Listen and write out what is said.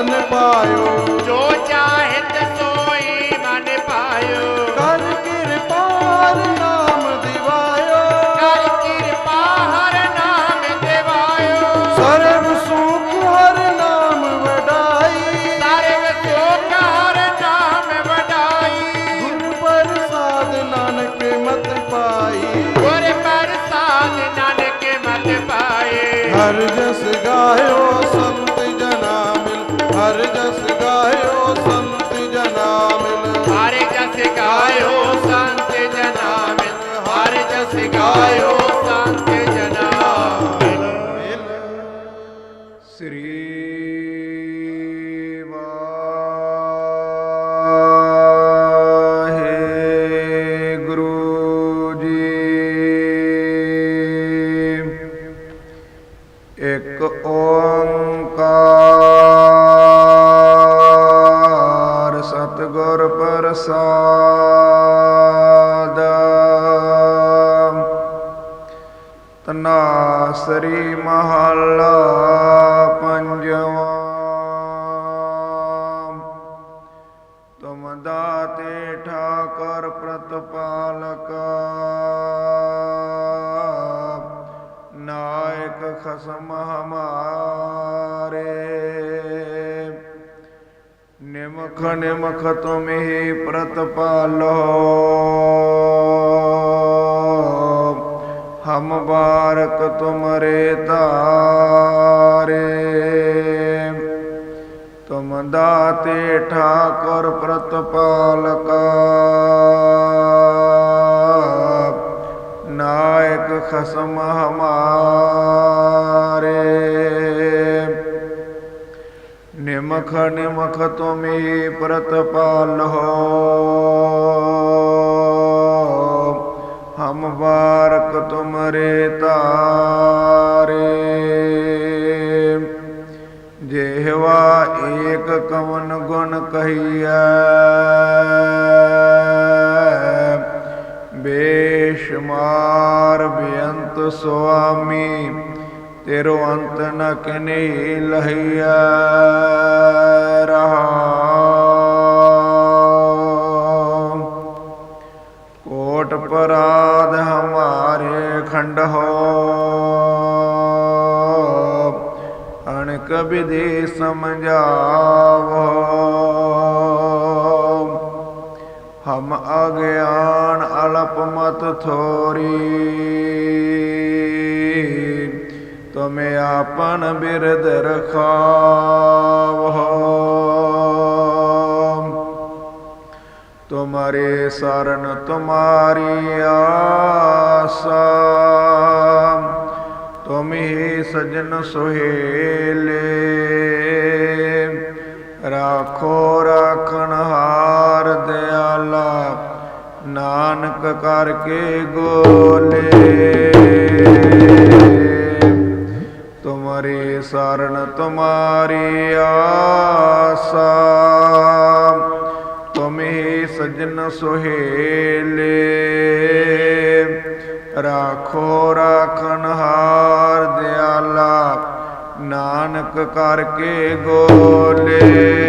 ਮਨ ਪਾਇਓ। ਜੋ ਚਾਹਿਤ ਸੋਈ ਮਨ ਪਾਇਓ। ਕਰ ਕਿਰਪਾ ਹਰ ਨਾਮ ਦਿਵਾਇਓ। ਕਰ ਕਿਰਪਾ ਹਰ ਨਾਮ ਦਿਵਾਇਓ। ਸਰਬ ਸੁਖ ਹਰ ਨਾਮ ਵਡਾਈ। ਸਰਬ ਸੁਖ ਹਰ ਨਾਮ ਵਡਾਈ। ਗੁਰ ਪ੍ਰਸਾਦ ਨਾਨਕ ਮਤ ਪਾਈ। ਗੁਰ ਪ੍ਰਸਾਦ ਨਾਨਕ ਮਤ ਪਾਏ ਹਰ ਜਸ ਗਾਇਓ ਹਰ ਜਸ ਗਾਇਓ ਸੰਤ ਜਨਾ ਮਿਲ ਸ੍ਰੀ ਵਾਹਿਗੁਰੂ ਜੀ। ਇੱਕ ਓੰਕਾਰ ਸਤਿਗੁਰ ਪ੍ਰਸਾਦ। ਤਨਾਸਰੀ ਮਹੱਲਾ ਪੰਜਵਾਂ। ਤੁਮ ਦਾਤੇ ਠਾਕਰ ਪ੍ਰਤਪਾਲਕ। ਨਾਇਕ ਖਸਮ ਹਮਾਰੇ। ਨਿਮਖ ਨਿਮਖ ਤੁਮਹੀ ਪ੍ਰਤਪਾਲੋ। ਹਮ ਬਾਰਕ ਤੁਮਰੇ ਤਾਰੇ। ਤੁਮ ਦਾਤੇ ਠਾਕੁਰ ਪ੍ਰਤਪਾਲਕ। ਨਾਇਕ ਖਸਮ ਹਮਾਰੇ। ਨਿਮਖ ਨਿਮਖ ਤੁਮੀ ਪ੍ਰਤਪਾਲੋ ਹਮ ਤੁਮਰੇ ਤਾਰੇ। ਜਿਹਵਾ ਏਕ ਕਵਨ ਗੁਣ ਕਹੀਐ। ਬੇਸ਼ਮਾਰ ਬੇਅੰਤ ਸੁਆਮੀ, ਤੇਰੋ ਅੰਤ ਨ ਕਿਨੇ ਲਹੀਐ। ਰਹਾ ਹਮਾਰੇ ਖੰਡ ਹੋ ਅਣਕ ਵਿਧੀ ਸਮਝਾਵੋ। ਹਮ ਅਗਿਆਨ ਅਲਪ ਮਤ ਥੋਰੀ, ਤੁਮੇ ਆਪਨ ਬਿਰਦ ਰਖਾਵੋ। ਤੁਮਰੇ ਸਰਨ ਤੁਮਾਰੀ ਆਸਾ ਤੁਮ ਸਜਨ ਸੁਹੇਲੇ। ਰਾਖੋ, ਰਾਖਣ ਹਾਰ ਦਿਆਲਾ, ਨਾਨਕ ਕਰਕੇ ਗੋਲੇ। ਤੁਮਰੇ ਸਰਨ ਤੁਮਾਰੀ ਆਸਾ। ਤੁਮੇ ਸਜਨ ਸੁਹੇਲੇ। ਰਾਖੋ, ਰਾਖਣ ਹਾਰ ਨਾਨਕ ਕਰਕੇ ਗੋਲੇ